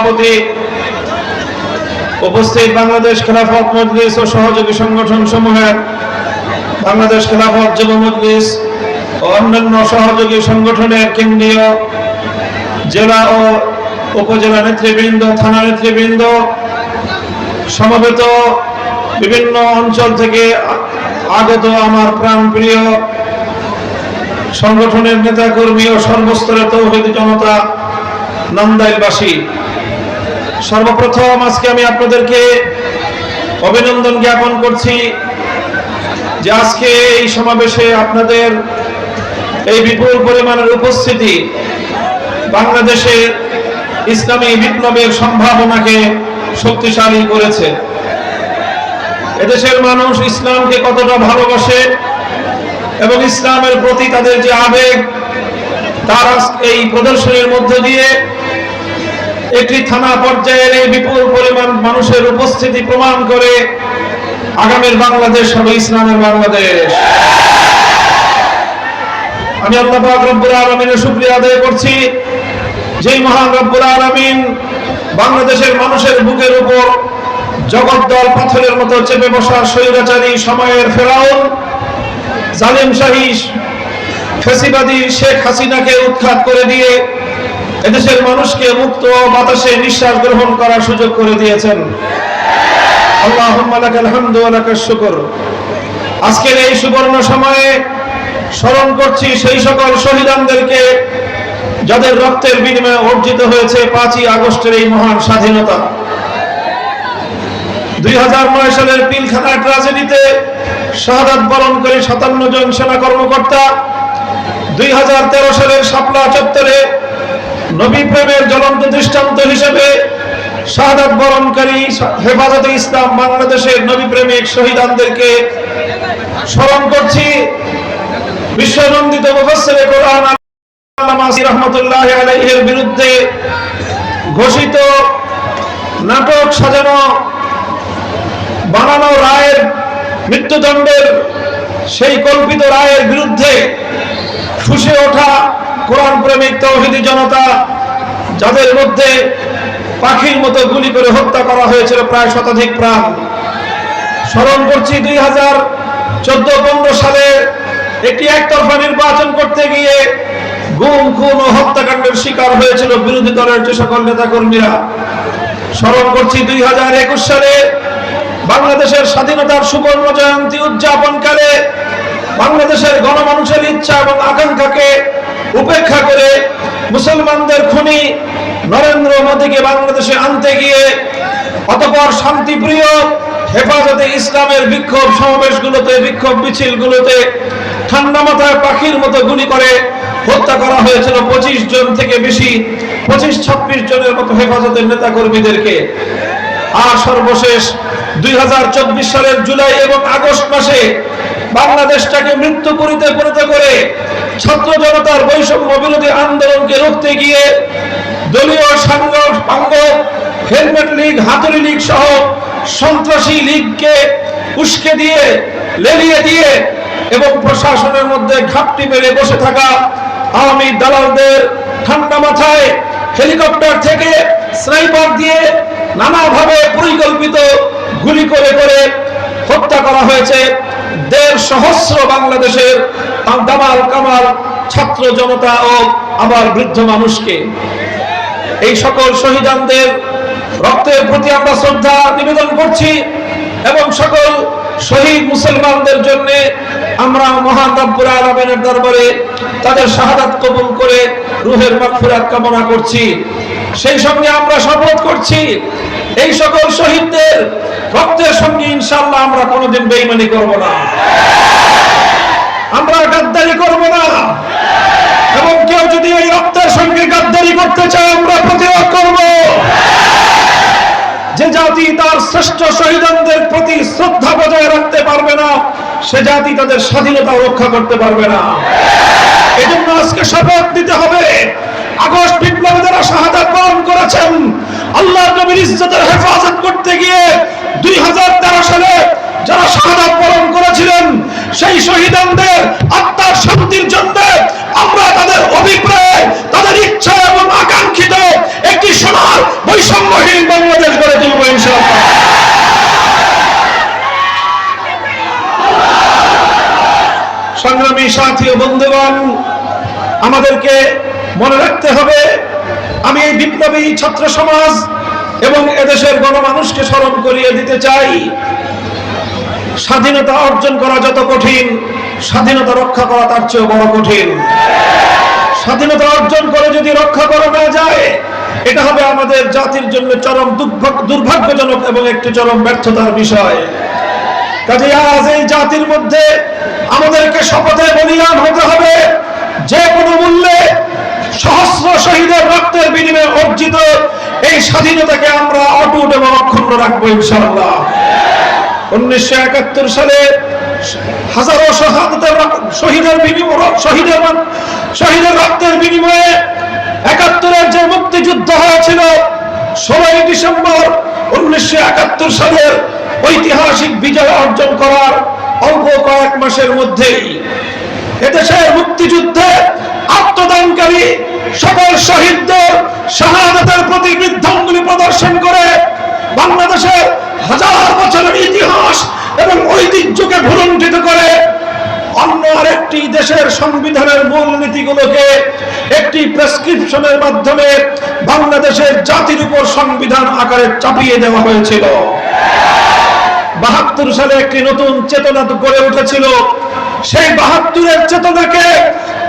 সভাপতি উপস্থিত বাংলাদেশ খেলাফত মজলিস ও সহযোগী সংগঠন সমূহের বাংলাদেশ খেলাফত যুব মজলিস ও অন্যান্য সহযোগী সংগঠনের কেন্দ্রীয় জেলা ও উপজেলা নেতৃবৃন্দ, থানা নেতৃবৃন্দ সমবেত বিভিন্ন অঞ্চল থেকে আগত আমার প্রাণপ্রিয় সংগঠনের নেতাকর্মী ও সর্বস্তরের তৌহিদ জনতা নান্দাইলবাসী। সর্বপ্রথম আজকে আমি আপনাদেরকে অভিনন্দন জ্ঞাপন করছি যে আজকে এই সমাবেশে আপনাদের এই বিপুল পরিমাণের উপস্থিতি বাংলাদেশের ইসলামী বিপ্লবের সম্ভাবনাকে শক্তিশালী করেছে। এদেশের মানুষ ইসলামকে কতটা ভালোবাসে এবং ইসলামের প্রতি তাদের যে আবেগ, তার এই প্রদর্শনীর মধ্য দিয়ে একটি থানা পর্যায়ের এই বিপুল পরিমাণ মানুষের উপস্থিতি প্রমাণ করে আগামীর বাংলাদেশ হবে ইসলামের বাংলাদেশ। আমি আল্লাহ পাক রব্বুল আলামিনের শুকরিয়া আদায় করছি। যেই মহান রব্বুল আলামিন বাংলাদেশের মানুষের বুকের উপর জগদ্দল পাথরের মতো চেপে বসার স্বৈরাচারী সময়ের ফেরাউন, জালেম শাহী ফেসিবাদী শেখ হাসিনাকে উৎখাত করে দিয়ে এদেশের মানুষকে মুক্ত বাতাসে নিঃশ্বাস গ্রহণ করার সুযোগ করে দিয়েছেন। আজকের এই সুবর্ণ সময়ে স্মরণ করছি সেই সকল শহীদানদেরকে যাদের রক্তের বিনিময়ে অর্জিত হয়েছে পাঁচই আগস্টের এই মহান স্বাধীনতা। দুই হাজার নয় সালের পিলখানা ট্রাজেডিতে শাহাদাত বরণ করে সাতান্ন জন সেনা কর্মকর্তা, দুই হাজার তেরো সালের শাপলা চত্বরে নবী প্রেমের জ্বলন্ত দৃষ্টান্ত হিসেবে শাহাদাত বরণকারী হেফাজতে ইসলাম বাংলাদেশের নবী প্রেমিক শহীদানদেরকে স্মরণ করছি। বিশ্বনন্দিত মুফাসসিরে কোরআন আল্লামা রহমতুল্লাহ আলাইহির বিরুদ্ধে ঘোষিত নাটক সাজানো, বানানো রায়ের মৃত্যুদণ্ডের সেই কল্পিত রায়ের বিরুদ্ধে ফুসে ওঠা কোরআন প্রেমিক তৌহিদি জনতা যাদের মধ্যে পাখির মতো গুলি করে হত্যা করা হয়েছিল প্রায় শতাধিক প্রাণ। স্মরণ করছি দুই হাজার চোদ্দ পনেরো সালে একটি একতরফা নির্বাচন করতে গিয়ে গুম, খুন ও হত্যাকাণ্ডের শিকার হয়েছিল বিরোধী দলের যে সকল নেতাকর্মীরা। স্মরণ করছি দুই হাজার একুশ সালে বাংলাদেশের স্বাধীনতার সুবর্ণ জয়ন্তী উদযাপনকালে বাংলাদেশের গণমানুষের ইচ্ছা এবং আকাঙ্ক্ষাকে উপেক্ষা করে মুসলমানদের খুনি নরেন্দ্র মোদীকে বাংলাদেশে আনতে গিয়ে অতপর শান্তিপ্রিয় হেফাজতে ইসলামের বিক্ষোভ সমাবেশগুলোতে, বিক্ষোভ মিছিলগুলোতে ঠান্ডা মাথায় পাখির মতো গুলি করে হত্যা করা হয়েছিল পঁচিশ জন থেকে বেশি, পঁচিশ, ছাব্বিশ জনের মতো হেফাজতের নেতা কর্মীদেরকে আর সর্বশেষ দুই হাজার চব্বিশ সালের জুলাই এবং আগস্ট মাসে বাংলাদেশটাকে মৃত্যু করিতে পরিণত করে ছাত্র জনতার বৈষম্য বিরোধী আন্দোলনকে রুখতে গিয়ে দলীয় পাঙ্গ, হেলমেট লীগ, হাতুড়ি লীগ সহ সন্ত্রাসী লীগকে উস্কে দিয়ে, লেলিয়ে দিয়ে এবং প্রশাসনের মধ্যে ঘাপটি মেরে বসে থাকা আওয়ামী দালালদের ঠান্ডা মাথায় হেলিকপ্টার থেকে স্নাইপার দিয়ে নানাভাবে পরিকল্পিত গুলি করে করে হত্যা করা হয়েছে। দেড় সহস্র বাংলাদেশের দামাল কামাল ছাত্র জনতা ও আবার বৃদ্ধ মানুষকে, এই সকল শহীদানদের রক্তের প্রতি আমরা শ্রদ্ধা নিবেদন করছি এবং সকল শহীদ মুসলমানদের জন্য আমরা মহান রব্বুল দরবারে তাদের শাহাদাত কবুল করে রুহের মাগফিরাত কামনা করছি। সেই সঙ্গে আমরা শপথ করছি এই সকল শহীদদের রক্তের সঙ্গে ইনশাল্লাহ আমরা কোনোদিন বেইমানি করব না। আমরা গাদ্দারি করব না। এবং কেউ যদি এই রক্তের সঙ্গে গাদ্দারি করতে চায়, আমরা প্রতিরোধ করব। যে জাতি তার শ্রেষ্ঠ শহীদদের প্রতি শ্রদ্ধা বজায় রাখতে পারবে না, সে জাতি তাদের স্বাধীনতা রক্ষা করতে পারবে না। এজন্য আজকে শপথ নিতে হবে। আগস্ট বিপ্লবে যারা শাহাদাত বরণ করেছেন। আল্লাহর নবীর ইজ্জতের হেফাজত করতে গিয়ে দুই হাজার তেরো সালে যারা শাহাদ বরণ করেছিলেন, সেই শহীদানদের আত্মার শান্তির জন্য আমরা তাদের অভিপ্রায়, তাদের ইচ্ছা এবং আকাঙ্ক্ষিত একটি সোনার বৈষম্যহীন বাংলাদেশ গড়ে তুলব ইনশাআল্লাহ। সংগ্রামী সাথী ও বন্ধুগণ, আমাদেরকে মনে রাখতে হবে আমি এই বিপ্লবী ছাত্র সমাজ এবং এদেশের গণমানুষকে স্মরণ করিয়ে দিতে চাই। স্বাধীনতা অর্জন করা যত কঠিন, স্বাধীনতা রক্ষা করা তার চেয়েও বড় কঠিন। স্বাধীনতা অর্জন করে যদি রক্ষা করা না যায়, এটা হবে আমাদের জাতির জন্য চরম দুর্ভাগ্য- দুর্ভাগ্যজনক এবং একটি চরম ব্যর্থতার বিষয়। কাজে আজ এই জাতির মধ্যে আমাদেরকে শপথে বলিয়ান হতে হবে। যে কোনো মূল্যে সহস্র শহীদের রক্তের বিনিময়ে অর্জিত এই স্বাধীনতাকে আমরা অটুট এবং অক্ষুণ্ণ রাখব ইনশাআল্লাহ। উনিশশো একাত্তর সালে হাজারো শহীদের বিনিময় শহীদের শহীদের রক্তের বিনিময়ে একাত্তরের যে মুক্তিযুদ্ধ হয়েছিল, ষোলোই ডিসেম্বর উনিশশো একাত্তর সালের ঐতিহাসিক বিজয় অর্জন করার অল্প কয়েক মাসের মধ্যেই এদেশের মুক্তিযুদ্ধে আত্মদানকারী সকল শহীদদের শাহাদাতের প্রতি বৃদ্ধাঙ্গুলি প্রদর্শন করে বাংলাদেশের হাজার বছরের ইতিহাস এবং ঐতিহ্যকে ভুলণ্ঠিত করে অন্য আরেকটি দেশের সংবিধানের মূল নীতিগুলোকে একটি প্রেসক্রিপশনের মাধ্যমে বাংলাদেশের জাতির উপর সংবিধান আকারে চাপিয়ে দেওয়া হয়েছিল। বাহাত্তর সালে একটি নতুন চেতনা গড়ে উঠেছিল। সেই বাহাত্তরের চেতনাকে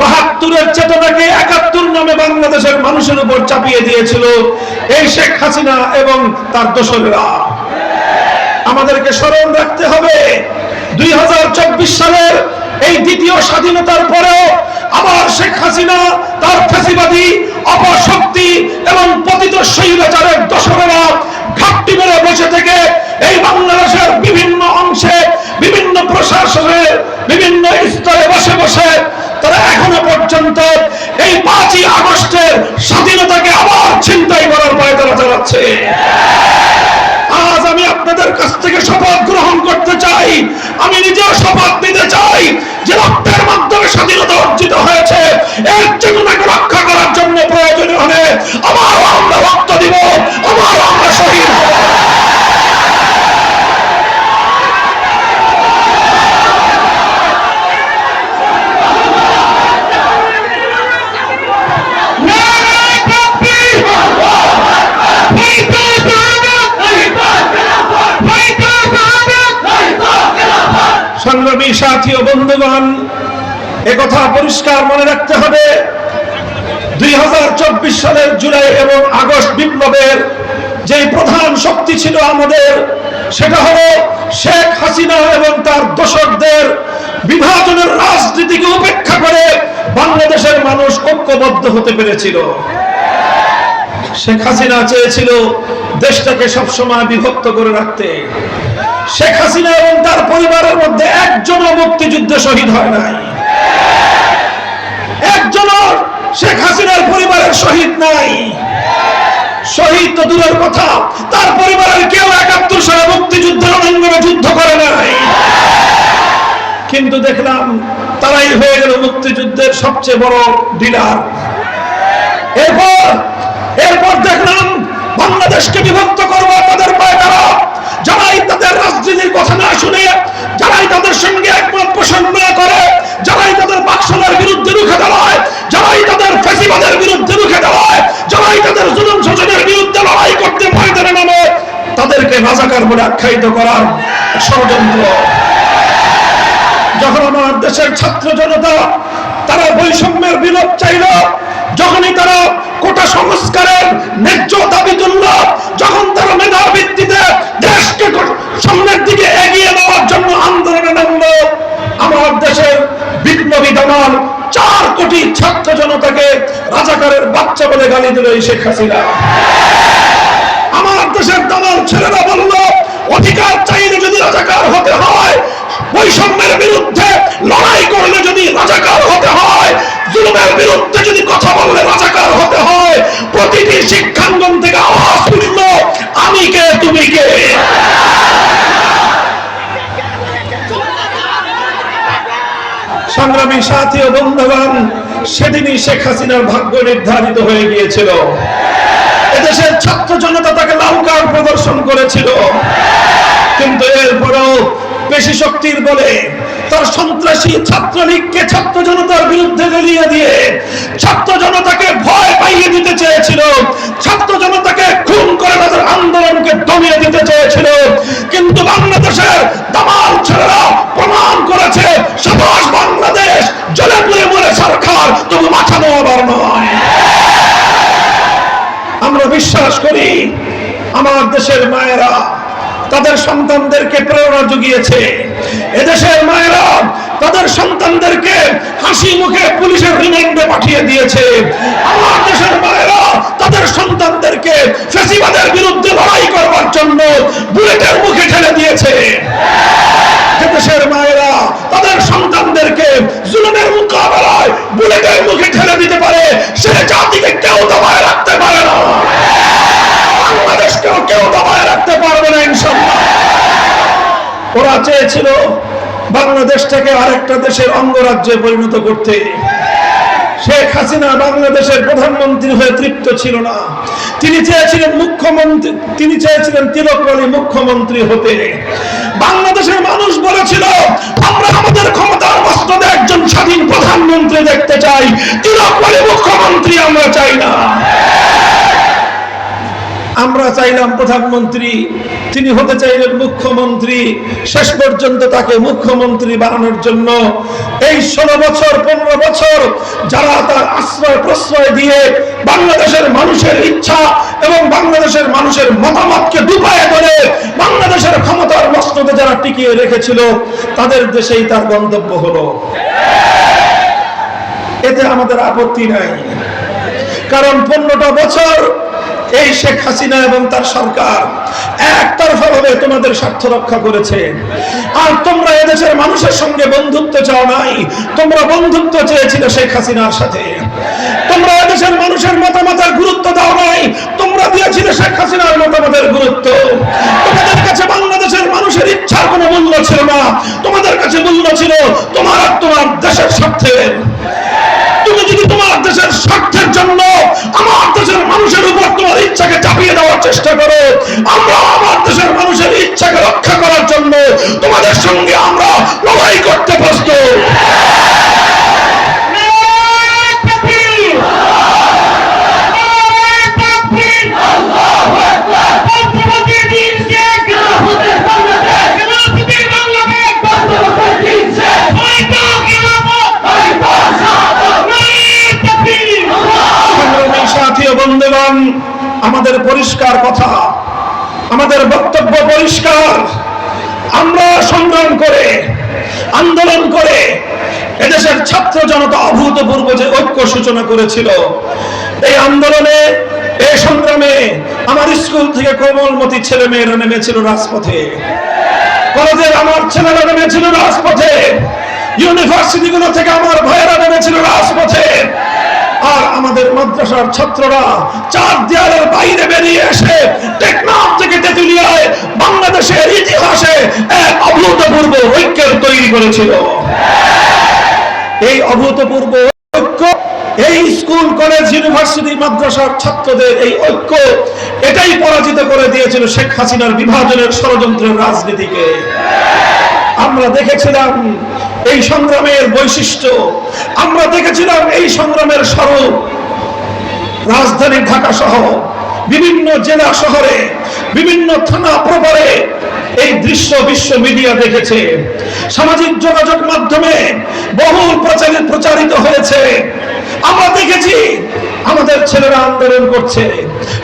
বাহাত্তরের চেতনাকে একাত্তর নামে বাংলাদেশের মানুষের উপর চাপিয়ে দিয়েছিল এই শেখ হাসিনা এবং তার দোসরেরা। আমাদেরকে স্মরণ রাখতে হবে, দুই সালের এই দ্বিতীয় স্বাধীনতার পরেও আবার শেখ হাসিনা তার ফ্যাসিবাদী, অপশক্তি এবং পতিত স্বৈরাচারের দশরেরা ঘাটতি মেরে বসে থেকে এই বাংলাদেশের বিভিন্ন অংশে, বিভিন্ন প্রশাসনের বিভিন্ন স্তরে বসে বসে তারা এখনও পর্যন্ত এই পাঁচই আগস্টের স্বাধীনতাকে আবার ছিনতাই করার পায় তারা চালাচ্ছে। আজ আমি আপনাদের কাছ থেকে শপথ গ্রহণ করতে চাই। আমি নিজেও শপথ নিতে চাই যে রক্তের মাধ্যমে স্বাধীনতা অর্জিত হয়েছে। এর চেতনাকে রক্ষা করার জন্য প্রয়োজনীয় হলে আবারও আমরা রক্ত দিব আমরা শহীদ হব সংগ্রামী সাথী ও বন্ধুগণ একথা পরিষ্কার মনে রাখতে হবে। দুই হাজার চব্বিশ সালের জুলাই এবং আগস্ট বিপ্লবের যে প্রধান শক্তি ছিল আমাদের, সেটা হলো শেখ হাসিনা এবং তার দোসরদের বিভাজনের রাজনীতিকে উপেক্ষা করে বাংলাদেশের মানুষ ঐক্যবদ্ধ হতে পেরেছিল। শেখ হাসিনা চেয়েছিল দেশটাকে সবসময় বিভক্ত করে রাখতে। শেখ হাসিনা এবং তার পরিবারের মধ্যে একজনও মুক্তিযুদ্ধে শহীদ হয় নাই। একজনও শেখ হাসিনার পরিবারের শহীদ নাই। শহীদ তো দূরের কথা, তার পরিবারের কেউ একাত্তর সালে মুক্তিযুদ্ধের অনঙ্গনে যুদ্ধ করে নাই। কিন্তু দেখলাম, তারাই হয়ে গেল মুক্তিযুদ্ধের সবচেয়ে বড় ডিলার। এরপর এরপর দেখলাম, বাংলাদেশকে বিভক্ত করব তাদের পায় তারা। যারাই তাদের রাজনীতির কথা না শুনে যারাই তাদের সঙ্গে একমত পোষণ না করে, যারাই তাদের বাকশালের বিরুদ্ধে রুখে দাঁড়ায়, যারাই তাদের ফেসিবাদের বিরুদ্ধে রুখে দাঁড়ায়, যারাই তাদের জুলুম শোষণের বিরুদ্ধে লড়াই করতে ময়দানে নামে, তাদেরকে রাজাকার বলে আখ্যায়িত করার ষড়যন্ত্র। যখন আমার দেশের ছাত্র জনতা, তারা বৈষম্যের বিলোপ চাইল যখনই তারা কোটা সংস্কারের ন্যায্য দাবি তুলল যখন তারা মেধার ভিত্তিতে দেশকে সামনের দিকে এগিয়ে নেওয়ার জন্য আন্দোলনে নামল, আমার দেশের বিপ্লবী দমাল চার কোটি ছাত্র জনতাকে রাজাকারের বাচ্চা বলে গালি দিল এই শেখ হাসিনা। আমার দেশের দালাল ছেলেরা বলল, অধিকার চাইলে যদি রাজাকার হতে হয়, বৈষম্যের বিরুদ্ধে লড়াই করলে যদি রাজাকার হতে হয় জুলুমের বিরুদ্ধে যদি কথা বললে রাজাকার হতে হয়, প্রতিটি শিক্ষাঙ্গন থেকে আওয়াজ উঠল আমি কে? তুমি কে? সংগ্রামী সাথী ও বন্ধুগণ, সেদিনই শেখ হাসিনার ভাগ্য নির্ধারিত হয়ে গিয়েছিল। এদেশের ছাত্র জনতা তাকে লাল কার্ড প্রদর্শন করেছিল। কিন্তু এরপরও পেশি শক্তির বলে তার সন্ত্রাসী ছাত্রলীগকে ছাত্র জনতার বিরুদ্ধে জ্বালিয়ে দিয়ে ছাত্র জনতাকে ভয় পাইয়ে দিতে চেয়েছিল। ছাত্র জনতাকে খুন করে তাদের আন্দোলনকে দমিয়ে দিতে চেয়েছিল। কিন্তু বাংলাদেশের দামাল ছেলেরা প্রমাণ করেছে, সাবাস বাংলাদেশ জলে পুড়ে মরে সরকার, তবু মাথা নোয়াবার নয়। আমরা বিশ্বাস করি, আমার দেশের মায়েরা তাদের সন্তানদেরকে প্রেরণা জুগিয়েছে। এদেশের মায়েরা তাদের সন্তানদেরকে হাসি মুখে পুলিশের রিমান্ডে পাঠিয়ে দিয়েছে। আমার দেশের মায়েরা তাদের সন্তানদেরকে ফেসিবাদের বিরুদ্ধে লড়াই করবার জন্য বুলেটের মুখে ঠেলে দিয়েছে। দেশের মায়েরা তাদের সন্তানদেরকে জুলুমের মোকাবেলায় বুলেটের মুখে ঠেলে দিতে পারে সে জাতিকে কেউ দমায় রাখতে পারে না। বাংলাদেশকেও কেউ দমায় রাখতে পারবে না ইনশাল্লাহ ওরা চেয়েছিল বাংলাদেশটাকে আরেকটা দেশের অঙ্গরাজ্যে পরিণত করতে। শেখ হাসিনা বাংলাদেশের প্রধানমন্ত্রী হয়ে তৃপ্ত ছিল না। তিনি চেয়েছিলেন মুখ্যমন্ত্রী, তিনি চেয়েছিলেন তিলকমালী মুখ্যমন্ত্রী হতে। বাংলাদেশের মানুষ বলেছিল, আমরা আমাদের ক্ষমতার মস্তদে একজন স্বাধীন প্রধানমন্ত্রী দেখতে চাই। তিলকমালী মুখ্যমন্ত্রী আমরা চাই না। আমরা চাইলাম প্রধানমন্ত্রী, তিনি হতে চাইলেন মুখ্যমন্ত্রী। শেষ পর্যন্ত তাকে মুখ্যমন্ত্রী বানানোর জন্য এই ষোলো বছর, পনেরো বছর যারা তার আশ্রয় প্রশ্রয় দিয়ে বাংলাদেশের মানুষের ইচ্ছা এবং বাংলাদেশের মানুষের মতামতকে ডুবায় করে বাংলাদেশের ক্ষমতার মস্তদে যারা টিকিয়ে রেখেছিল, তাদের দেশেই তার গন্তব্য হলো। এতে আমাদের আপত্তি নাই। কারণ পনেরোটা বছর এই শেখ হাসিনা এবং তার সরকার একতরফা ভাবে তোমাদের স্বার্থ রক্ষা করেছে। আর তোমরা এদেশের মানুষের সঙ্গে বন্ধুত্ব চাও নাই। তোমরা বন্ধুত্ব চেয়েছিলে শেখ হাসিনার সাথে। তোমরা এদেশের মানুষের মতামতের গুরুত্ব দাও নাই। তোমরা দিয়েছিলে শেখ হাসিনার মতামতের গুরুত্ব। তোমাদের কাছে বাংলাদেশের মানুষের ইচ্ছার কোনো মূল্য ছিল না। তোমাদের কাছে মূল্য ছিল তোমার তোমার দেশের স্বার্থের। তুমি যদি তোমার দেশের স্বার্থের জন্য আমার দেশের মানুষের উপর তোমার ইচ্ছাকে চাপিয়ে দেওয়ার চেষ্টা করো, আমরা আমার দেশের মানুষের ইচ্ছাকে রক্ষা করার জন্য তোমাদের সঙ্গে আমরা লড়াই করতে প্রস্তুত। বন্ধুগণ আমাদের পরিষ্কার কথা, আমাদের বক্তব্য পরিষ্কার। আমরা সংগ্রাম করে, আন্দোলন করে এদেশের ছাত্র জনতা অভূতপূর্ব যে ঐক্য সূচনা করেছিল, এই আন্দোলনে, এই সংগ্রামে আমার স্কুল থেকে কোমলমতি ছেলে মেয়েরা নেমেছিল রাজপথে। কলেজের আমার ছেলেরা নেমেছিল রাজপথে। ইউনিভার্সিটি গুলো থেকে আমার ভাইয়েরা নেমেছিল রাজপথে। আর আমাদের মাদ্রাসার ছাত্ররা চার দেয়ালের বাইরে বেরিয়ে এসে টেকনাফ থেকে তেতুলিয়ায় বাংলাদেশের ইতিহাসে এক অভূতপূর্ব ঐক্যের তৈরি করেছিল। এই অভূতপূর্ব ঐক্য, এই স্কুল, কলেজ, ইউনিভার্সিটি, মাদ্রাসার ছাত্রদের এই ঐক্য, এটাই পরাজিত করে দিয়েছিল শেখ হাসিনার বিভাজনের ষড়যন্ত্রের রাজনীতিকে। আমরা দেখেছিলাম এই সংগ্রামের বৈশিষ্ট্য। আমরা দেখেছিলাম এই সংগ্রামের স্বরূপ। রাজধানী ঢাকা সহ বিভিন্ন জেলা শহরে, বিভিন্ন থানা প্রবারে এই দৃশ্য বিশ্ব মিডিয়া দেখেছে। সামাজিক যোগাযোগ মাধ্যমে বহুল প্রচারিত প্রচারিত হয়েছে। আমরা দেখেছি, আমাদের ছেলেরা আন্দোলন করছে,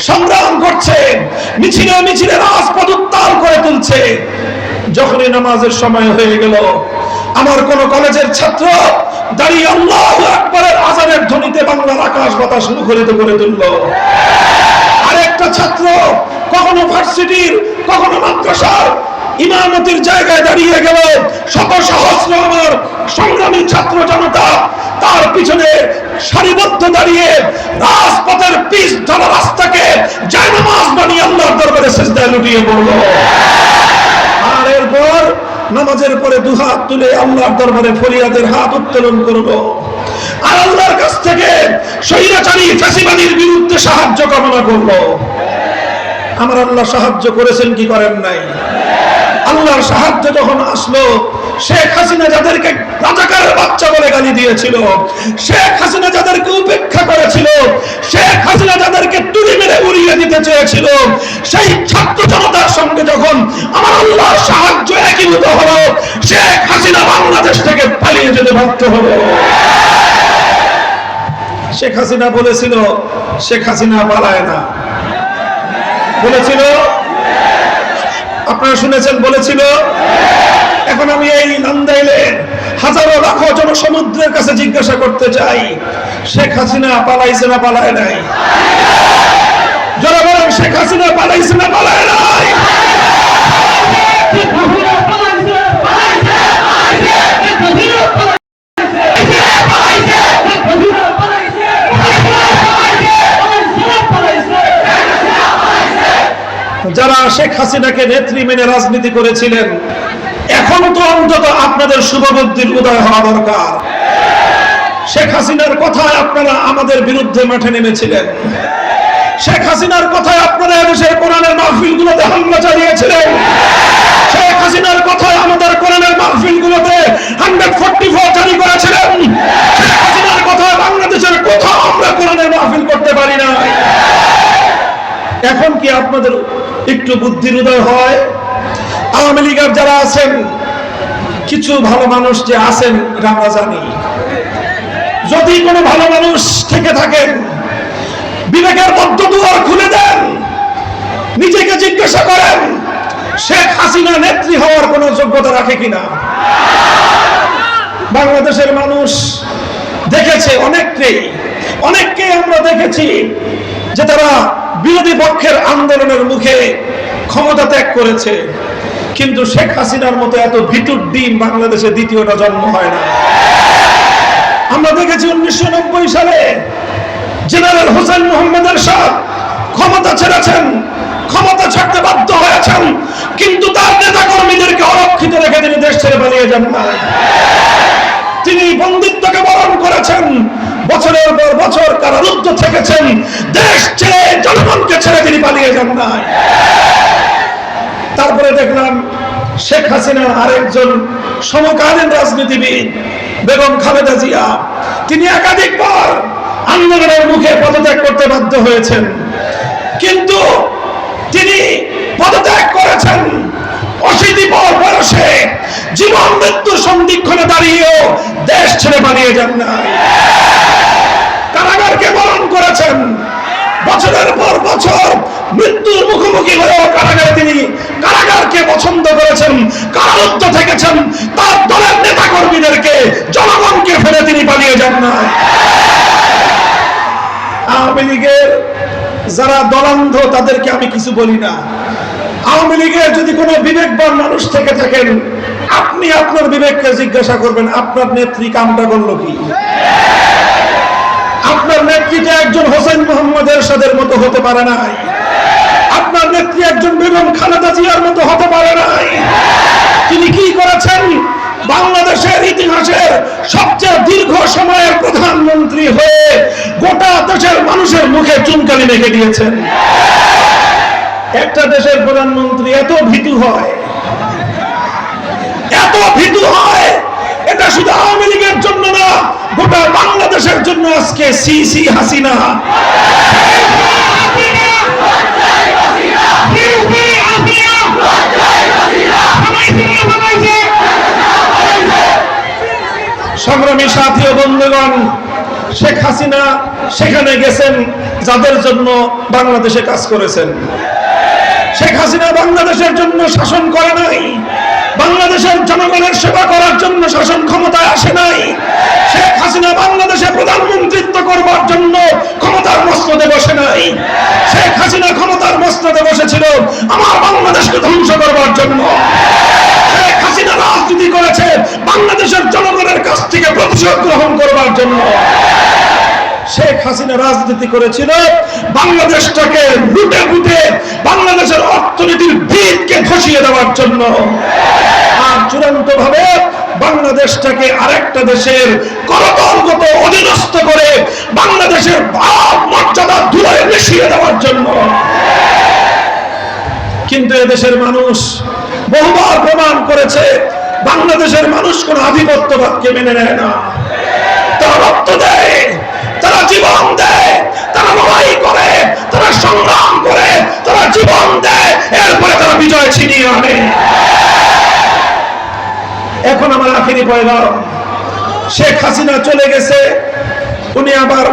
সংগ্রাম করছে, মিছিলে মিছিলে রাজপথ উত্তাল করে তুলছে। যখনই নামাজের সময় হয়ে গেল, আমার কোন কলেজের ছাত্র দাঁড়িয়ে আজানের ধ্বনিতে বাংলার আকাশ বাতাস মুখরিত করে তুলল। আরেকটা ছাত্র কখনো ভার্সিটির, কখনো মাদ্রাসার ইমামতির জায়গায় দাঁড়িয়ে গেল। শত সহস্র আমার সংগ্রামী ছাত্র জনতা তার পিছনে সারিবদ্ধ দাঁড়িয়ে রাজপথের পিচ ধরা রাস্তাকে জায়নামাজ বানিয়ে আল্লাহর দরবারে সেজদায় লুটিয়ে পড়ল। নামাজের পরে দুহাত তুলে আল্লাহর দরবারে ফরিয়াদের হাত উত্তোলন করল। আর আল্লাহর কাছ থেকে স্বৈরাচারী ফাঁসিবাদীর বিরুদ্ধে সাহায্য কামনা করব আমার আল্লাহ সাহায্য করেছেন কি করেন নাই? আল্লাহর সাহায্য যখন আসলো, শেখ হাসিনা যাদেরকে রাজাকারের বাচ্চা বলে গালি দিয়েছিল, শেখ হাসিনা যাদেরকে উপেক্ষা করেছিল, শেখ হাসিনা যাদেরকে তুলি মেরে উড়িয়ে দিতে চেয়েছিল, সেই ছাত্র জনতার সঙ্গে যখন আমার আল্লাহর সাহায্য একীভূত হলো, শেখ হাসিনা বাংলাদেশ থেকে পালিয়ে যেতে বাধ্য হলো। শেখ হাসিনা বলেছিল, শেখ হাসিনা পালায় না। বলেছিল আপনারা শুনেছেন, বলেছিল, এখন আমি এই নান্দাইলে হাজারো লাখো জনসমুদ্রের কাছে জিজ্ঞাসা করতে চাই, শেখ হাসিনা পালাইছে না পালায় নাই? বলেন শেখ হাসিনা পালাইছে না পালায় নাই? যারা শেখ হাসিনাকে নেত্রী মেনে রাজনীতি করেছিলেন, এখন তো অন্তত আপনাদের শুভবুদ্ধির উদয় হওয়া দরকার। শেখ হাসিনার কথায় আপনারা আমাদের বিরুদ্ধে মাঠে নেমেছিলেন। শেখ হাসিনার কথায় আপনারা এদেশের কোরআনের মাহফিলগুলোতে হামলা চালিয়েছিলেন। শেখ হাসিনার কথায় আমাদের কোরআনের মাহফিলগুলোতে হান্ড্রেড ফোর্টি ফোর জারি করেছিলেন। শেখ হাসিনার কথায় বাংলাদেশের কোথাও আমরা কোরআনের মাহফিল করতে পারি না এখন কি আপনাদের একটু বুদ্ধির উদয় হয়। আওয়ামী লীগের যারা আছেন, কিছু ভালো মানুষ যে আছেন এটা আমরা জানি। যদি কোনো ভালো মানুষ থেকে থাকেন, বিবেকের মধ্য দুয়ার খুলে দেন, নিজেকে জিজ্ঞাসা করেন, শেখ হাসিনা নেত্রী হওয়ার কোনো যোগ্যতা রাখে কিনা? বাংলাদেশের মানুষ দেখেছে, অনেককেই অনেককে আমরা দেখেছি যে তারা বিরোধী পক্ষের আন্দোলনের মুখে ক্ষমতা ত্যাগ করেছে। কিন্তু শেখ হাসিনার মতো এত ভিটুর ডিম বাংলাদেশে দ্বিতীয়টা জন্ম হয় না। আমরা দেখেছি উনিশশো নব্বই সালে জেনারেল হোসেন মোহাম্মদের সাহ ক্ষমতা ছেড়েছেন, ক্ষমতা ছাড়তে বাধ্য হয়েছেন, কিন্তু তার নেতা কর্মীদেরকে অরক্ষিত রেখে তিনি দেশ ছেড়ে পালিয়ে যান না তিনি বন্দিত্বকে বরণ করেছেন বছরের পর বছর কারারুদ্ধ থেকেছেন, দেশ ছেড়ে জনগণকে ছেড়ে তিনি পালিয়ে যান না তারপরে দেখলাম শেখ হাসিনার আরেকজন সমকালীন রাজনীতিবিদ, বেগম খালেদা জিয়া, তিনি একাধিকবার আন্দোলনের মুখে পদত্যাগ করতে বাধ্য হয়েছেন। কিন্তু তিনি পদত্যাগ করেছেন অশীতি পর বয়সে, জীবন মৃত্যু সন্ধিক্ষণে দাঁড়িয়েও দেশ ছেড়ে পালিয়ে যান না কারাগারকে বরণ করেছেন। বছরের পর বছর মৃত্যুর মুখোমুখি হয়েও কারাগারে তিনি কারাগারকে পছন্দ করেছেন, কারারুদ্ধ থেকেছেন। তার দলের নেতা কর্মীদেরকে জনগণকে ফেলে তিনি পালিয়ে যান না। আওয়ামী লীগের যারা দলান্ধ, তাদেরকে আমি কিছু বলি না। আওয়ামী লীগের যদি কোনো বিবেকবান মানুষ থেকে থাকেন, আপনি আপনার বিবেককে জিজ্ঞাসা করবেন, আপনার নেত্রী কামটা করল কি? আপনার নেত্রীটা একজন হোসেন মোহাম্মদের সাদের মতো হতে পারে নাই। আপনার নেত্রী একজন বেগম খালেদা জিয়ার মতো হতে পারে নাই। তিনি কি করেছেন? বাংলাদেশের ইতিহাসের সবচেয়ে দীর্ঘ সময়ের প্রধানমন্ত্রী হয়ে গোটা দেশের মানুষের মুখে চুনকালি রেখে দিয়েছেন। একটা দেশের প্রধানমন্ত্রী এত ভীতু হয়, এত ভীতু হয় এটা শুধু আওয়ামী লীগের জন্য না, গোটা বাংলাদেশের জন্য আজকে সি সি হাসিনা। সংগ্রামী সাথী ও বন্ধুগণ, শেখ হাসিনা সেখানে গেছেন, যাদের জন্য বাংলাদেশে কাজ করেছেন। শেখ হাসিনা বাংলাদেশের জন্য শাসন করে নাই। বাংলাদেশের জনগণের সেবা করার জন্য শাসন ক্ষমতায় আসে নাই। শেখ হাসিনা বাংলাদেশে প্রধানমন্ত্রিত্ব করবার জন্য ক্ষমতার মসনদে বসে নাই। শেখ হাসিনা ক্ষমতার মসনদে বসেছিল আমার বাংলাদেশকে ধ্বংস করবার জন্য। শেখ হাসিনা রাজনীতি করেছে বাংলাদেশের জনগণের কাছ থেকে প্রতিশোধ গ্রহণ করবার জন্য। শেখ হাসিনা রাজনীতি করেছিল, বাংলাদেশটাকে লুটে লুটে বাংলাদেশের অর্থনীতির ভিতকে ধসিয়ে দেওয়ার জন্য। আর চূড়ান্ত ভাবে বাংলাদেশটাকে আরেকটা দেশের করতলগত অধীনস্থ করে বাংলাদেশের ভাব, মর্যাদা ধুলায় মিশিয়ে দেওয়ার জন্য। কিন্তু এদেশের মানুষ বহুবার প্রমাণ করেছে, বাংলাদেশের মানুষ কোন আধিপত্যবাদকে মেনে নেয় না। তারা রক্ত দেয়। জীবন দেয় তারা লড়াই করে, তারা সংগ্রাম করে, তারা জীবন দেয় এরপরে তারা বিজয় ছিনিয়ে আনে। এখন আমার আখেরি পয়গাম, শেখ হাসিনা চলে গেছে। উনি আবার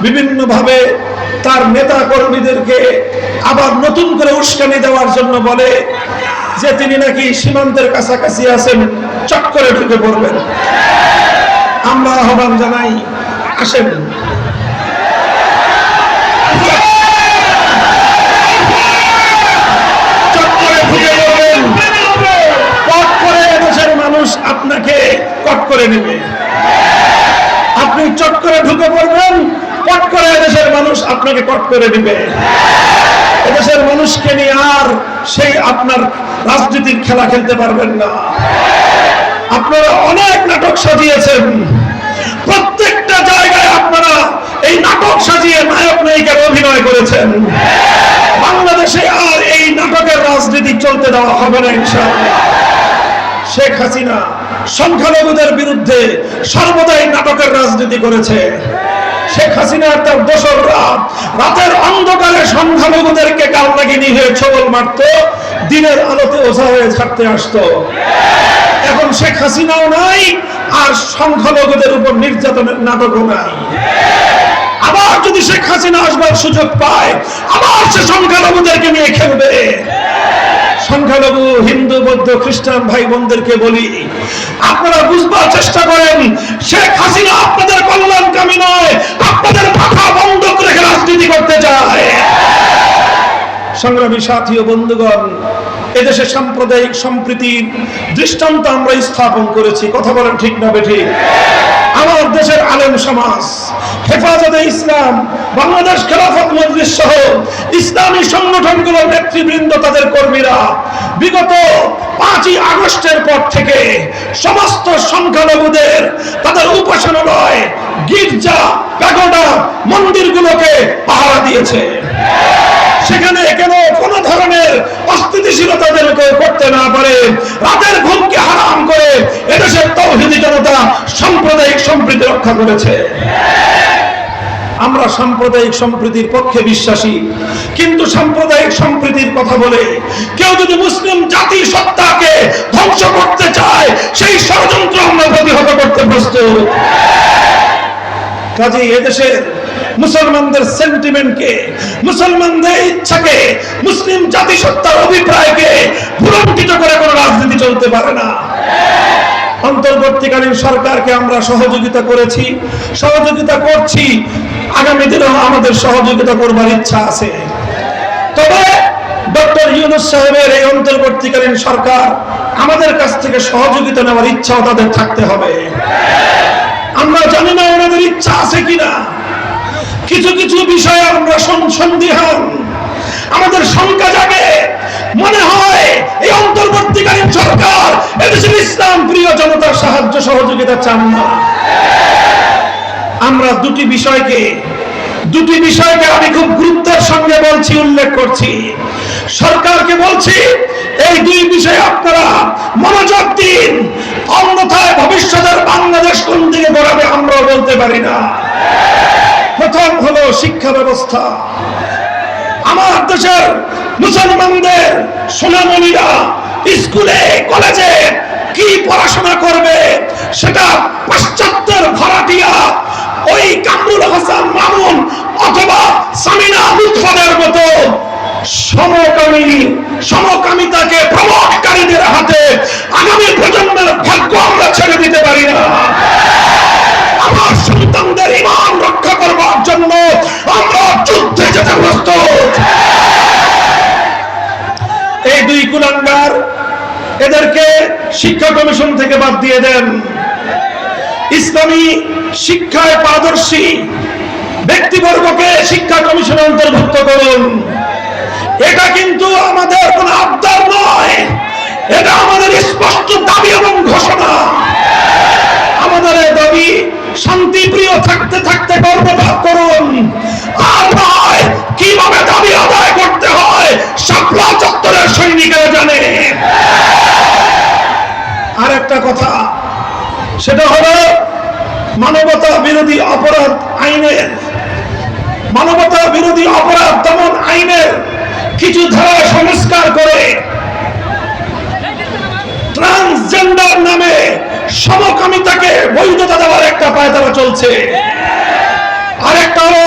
বিভিন্ন ভাবে তার নেতা কর্মীদেরকে আবার নতুন করে উস্কানি দেওয়ার জন্য বলে যে তিনি নাকি সীমান্তের কাছাকাছি আছেন চট করে ঢুকে পড়বেন। আমরা আহ্বান জানাই, আসেন। আপনাকে কট করে নেবে। আপনি চট করে ঢুকে পড়বেন কট করে দেশের মানুষ আপনাকে কট করে দিবে। এদেশের মানুষকে নিয়ে আর সেই আপনার রাজনীতির খেলা খেলতে পারবেন না। আপনারা অনেক নাটক সাজিয়েছেন। প্রত্যেকটা জায়গায় আপনারা এই নাটক সাজিয়ে নায়ক নায়িকার অভিনয় করেছেন। বাংলাদেশে আর এই নাটকের রাজনীতি চলতে দেওয়া হবে না ইনশাআল্লাহ। শেখ হাসিনা সংখ্যালঘুদের বিরুদ্ধে সর্বদাই নাটকের রাজনীতি করেছে। শেখ হাসিনা তার দোসররা রাতের অন্ধকারে সংখ্যালঘুদেরকে কাল লাগিয়ে নিয়ে ছবল মারত, দিনের আলোতে ওঝা হয়ে ছাড়তে আসতো। এখন শেখ হাসিনাও নাই, আর সংখ্যালঘুদের উপর নির্যাতনের নাটকও নাই। আবার যদি শেখ হাসিনা আসবার সুযোগ পায়, আবার সে সংখ্যালঘুদেরকে নিয়ে খেলবে। সংখ্যালঘু, হিন্দু, বৌদ্ধ, খ্রিস্টান ভাই বোনদেরকে বলি, আপনারা বুঝবার চেষ্টা করেন, শেখ হাসিনা আপনাদের কল্যাণকামী নয়, আপনাদের মাথা বন্ধক রেখে রাজনীতি করতে চায়। সংগ্রামী সাথী ও বন্ধুগণ, এদেশে সাম্প্রদায়িক সম্প্রীতির দৃষ্টান্ত আমরা স্থাপন করেছি, কথা বলেন ঠিক না বেঠিক আমার দেশের আলেম সমাজ হেফাজতে ইসলাম, বাংলাদেশ খেলাফত মজলিস সহ ইসলামী সংগঠনগুলোর নেতৃবৃন্দ তাদের কর্মীরা বিগত পাঁচই আগস্টের পর থেকে সমস্ত সংখ্যালঘুদের তাদের উপাসনালয়, গির্জা, প্যাগোডা, মন্দিরগুলোকে পাহারা দিয়েছে। সেখানে কেন কোন ধরনের অস্থিতিশীলতা যেন কেউ করতে না পারে? রাতের ঘুমকে হারাম করে এদেশের তৌহিদি জনতা সাম্প্রদায়িক সম্প্রীতি রক্ষা করেছে। আমরা সাম্প্রদায়িক সম্প্রীতির পক্ষে বিশ্বাসী, কিন্তু সাম্প্রদায়িক সম্প্রীতির কথা বলে কেউ যদি মুসলিম জাতি সত্তাকে ধ্বংস করতে চায়, সেই ষড়যন্ত্র আমরা প্রতিহত করতে প্রস্তুত। কাজে এদেশের মুসলমানদের সেন্টিমেন্টকে মুসলমানদের ইচ্ছাকে, মুসলিম জাতিসত্তার অভিপ্রায়কে ভুলণ্ঠিত করে কোনো রাজনীতি চলতে পারে না। অন্তর্বর্তীকালীন সরকারকে আমরা সহযোগিতা করেছি, সহযোগিতা করছি। আগামী দিনেও আমাদের সহযোগিতা করবার ইচ্ছা আছে। তবে ডক্টর ইউনুস সাহেবের এই অন্তর্বর্তীকালীন সরকার আমাদের কাছ থেকে সহযোগিতা নেওয়ার ইচ্ছাও তাদের থাকতে হবে। আমরা জানি না ওনাদের ইচ্ছা আছে কিনা। কিছু কিছু বিষয়ে আমরা সন- সন্দিহান আমাদের শঙ্কা জাগে। মনে হয় এই অন্তর্বর্তীকালীন সরকার এদেশের ইসলাম প্রিয় জনতার সাহায্য সহযোগিতা চান না। আমরা দুটি বিষয়কে দুটি বিষয়কে আমি খুব গুরুত্বের সঙ্গে বলছি, উল্লেখ করছি। সরকারকে বলছি এই দুই বিষয়ে আপনারা মনোযোগ দিন। অন্যথায় ভবিষ্যতের বাংলাদেশ কোন দিকে গড়াবে আমরাও বলতে পারি না। প্রথম হলো শিক্ষা ব্যবস্থা। আমার দেশের মুসলমানদের সোনামণিরা স্কুলে, কলেজে কি পড়াশোনা করবে সেটা পাশ্চাত্যের ভাড়াটিয়া ওই কামরুল হাসান মামুন অথবা সামিনা লুৎফাদের মতো সমকামী সমকামিতাকে প্রমোটকারীদের হাতে আগামী প্রজন্মের ভাগ্য আমরা ছেড়ে দিতে পারি না। আমার সন্তানদের ইমান রক্ষা করবার জন্য আমরা যুদ্ধে যেতে প্রস্তুত। এই দুই কুলাঙ্গার এদেরকে শিক্ষা কমিশন থেকে বাদ দিয়ে দেন। ইসলামী শিক্ষায় পারদর্শী ব্যক্তিবর্গকে শিক্ষা কমিশনে অন্তর্ভুক্ত করুন। এটা কিন্তু আমাদের কোন আবদার নয়। এটা আমাদের স্পষ্ট দাবি এবং ঘোষণা। আমাদের দাবি শান্তিপ্রিয় থাকতে থাকতে গর্বভাব করুন। আর নয় কীভাবে দাবি আদায় করতে হয়, শাপলা চত্বরের সৈনিকেরা জানে। আর একটা কথা, সেটা হলো মানবতা বিরোধী অপরাধ আইনের। মানবতা বিরোধী অপরাধ দমন আইনের কিছু ধারা সংস্কার করে ট্রান্সজেন্ডার নামে সমকামিতাকে বৈধতা দেওয়ার একটা পায়তারা চলছে। আরেকটা হলো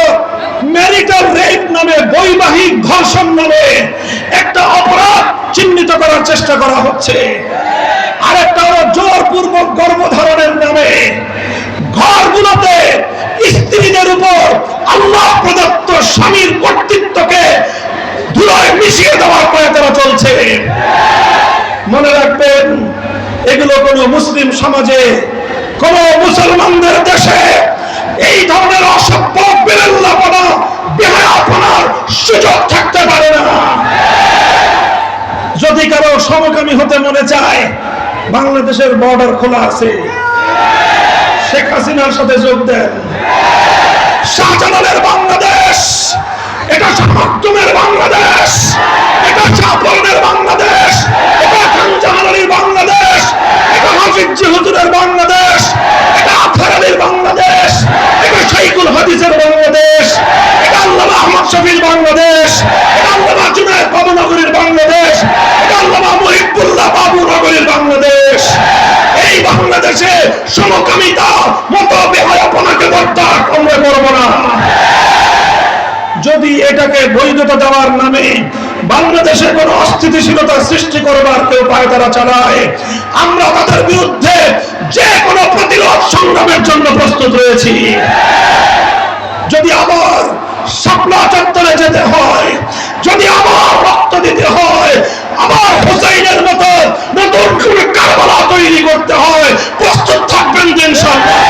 ম্যারিটাল রেপ নামে বৈবাহিক ধর্ষণ নামে একটা অপরাধ চিহ্নিত করার চেষ্টা করা হচ্ছে। আরেকটা হলো জোরপূর্বক গর্ভধারণের নামে ঘরগুলোতে স্ত্রীদের উপর আল্লাহ প্রদত্ত স্বামীর কর্তৃত্বকে ধুলোয় মিশিয়ে দেওয়ার পায়তারা চলছে। মনে রাখবেন, এগুলো কোনো মুসলিম সমাজে, কোন মুসলমানদের দেশে এই ধরনের সুযোগ থাকতে পারে না। যদি কারও সমকামী হতে মনে চায়, বাংলাদেশের বর্ডার খোলা আছে। শেখ হাসিনার সাথে যোগ দেন। শাহজালালের বাংলাদেশ এটা শাহমাকদুমের বাংলাদেশ! এটা শাহপরনের বাংলাদেশ! এটা বাংলাদেশ এটা হাফিজ হুজুরের বাংলাদেশ এটা আফার আলীর বাংলাদেশ এটা শাইকুল হাদিসের বাংলাদেশ এটা আল্লামা আহমদ শফির বাংলাদেশ এটা আল্লামা জুনায়দ বাবুনগরীর বাংলাদেশ এটা আল্লামা মহিবুল্লাহ বাবুনগরীর বাংলাদেশ এই বাংলাদেশে সমকামিতা মত বেহায়াপনাকে বরদাস্ত আমরা করব না যদি এটাকে বৈধতা দেওয়ার নামে বাংলাদেশে কোন অস্থিতিশীলতা সৃষ্টি করবার কেউ পায়তারা চালায়। আমরা তাদের বিরুদ্ধে যে কোনো প্রতিরোধ সংগ্রামের জন্য প্রস্তুত রয়েছি। যদি আবার শাপলা চত্বরে যেতে হয়, যদি আবার রক্ত দিতে হয়, আবার হুসাইনের মতো নতুন করে কারবালা তৈরি করতে হয় প্রস্তুত থাকবেন দিন সরকার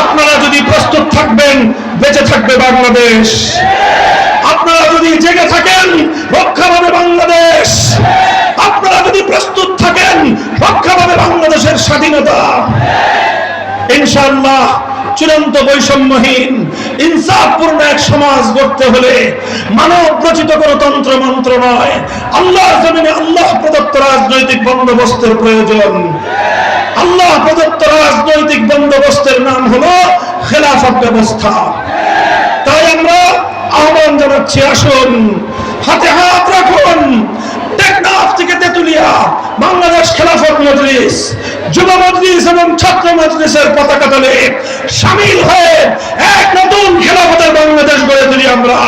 আপনারা যদি প্রস্তুত থাকবেন বেঁচে থাকবে বাংলাদেশ। আপনারা যদি জেগে থাকেন, রক্ষা পাবে বাংলাদেশ। আপনারা যদি প্রস্তুত থাকেন, রক্ষা পাবে বাংলাদেশের স্বাধীনতা। ইনশাআল্লাহ, চূড়ান্ত বৈষম্যহীন, ইনসাফপূর্ণ এক সমাজ গড়তে হলে মানব রচিত কোন তন্ত্র মন্ত্র নয়। আল্লাহ জমিনে আল্লাহ প্রদত্ত রাজনৈতিক বন্দোবস্তের প্রয়োজন। আল্লাহ প্রদত্ত রাজনৈতিক বন্দোবস্তের নাম হলো খেলাফত ব্যবস্থা। তাই আমরা আহ্বান জানাচ্ছি আসুন, হাতে হাত রাখুন। থেকে বাংলাদেশ যুব এবং পতাকা সামিল হয়ে নতুন বাংলাদেশ গড়ে তুলি আমরা।